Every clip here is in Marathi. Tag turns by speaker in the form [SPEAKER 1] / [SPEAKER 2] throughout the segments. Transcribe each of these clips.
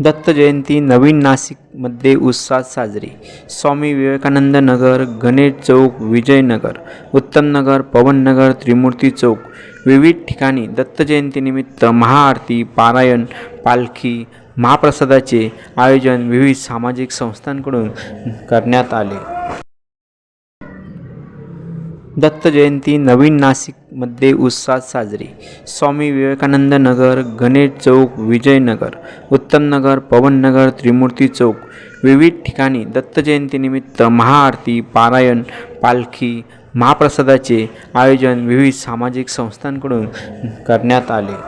[SPEAKER 1] दत्त जयंती नवीन नाशिकमध्ये उत्साहात साजरी. स्वामी विवेकानंद नगर गणेश चौक विजयनगर उत्तमनगर पवननगर त्रिमूर्ती चौक. विविध ठिकाणी दत्त जयंतीनिमित्त महाआरती पारायण पालखी महाप्रसादाचे आयोजन विविध सामाजिक संस्थांकडून करण्यात आले. दत्त जयंती नवीन नाशिकमध्ये उत्साहात साजरी. स्वामी विवेकानंद नगर गणेश चौक विजयनगर उत्तमनगर पवननगर त्रिमूर्ती चौक. विविध ठिकाणी दत्त जयंतीनिमित्त महाआरती पारायण पालखी महाप्रसादाचे आयोजन विविध सामाजिक संस्थांकडून करण्यात आले.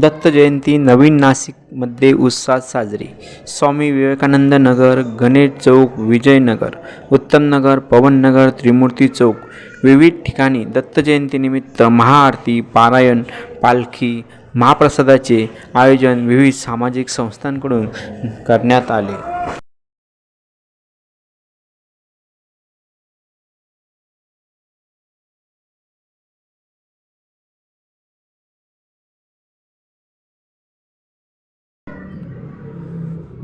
[SPEAKER 1] दत्त जयंती नवीन मध्ये उत्साहात साजरी. स्वामी विवेकानंद नगर गणेश चौक विजयनगर उत्तमनगर पवननगर त्रिमूर्ती चौक. विविध ठिकाणी दत्तजयंतीनिमित्त महाआरती पारायण पालखी महाप्रसादाचे आयोजन विविध सामाजिक संस्थांकडून करण्यात आले.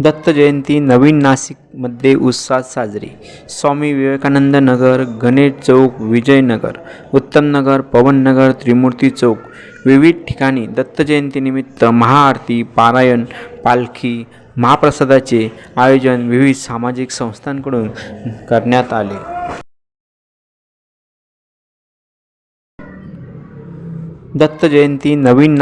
[SPEAKER 1] दत्त जयंती नवीन नाशिकमध्ये उत्साहात साजरी. स्वामी विवेकानंद नगर गणेश चौक विजयनगर उत्तमनगर पवननगर त्रिमूर्ती चौक. विविध ठिकाणी दत्त जयंतीनिमित्त महाआरती पारायण पालखी महाप्रसादाचे आयोजन विविध सामाजिक संस्थांकडून करण्यात आले. दत्त जयंती नवीन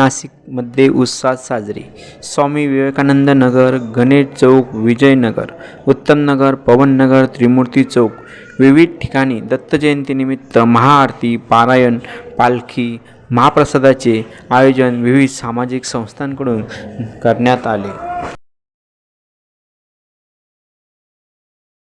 [SPEAKER 1] मध्ये उत्साहात साजरी. स्वामी विवेकानंद नगर गणेश चौक विजयनगर उत्तमनगर पवननगर त्रिमूर्ती चौक. विविध ठिकाणी दत्तजयंतीनिमित्त महाआरती पारायण पालखी महाप्रसादाचे आयोजन विविध सामाजिक संस्थांकडून करण्यात आले.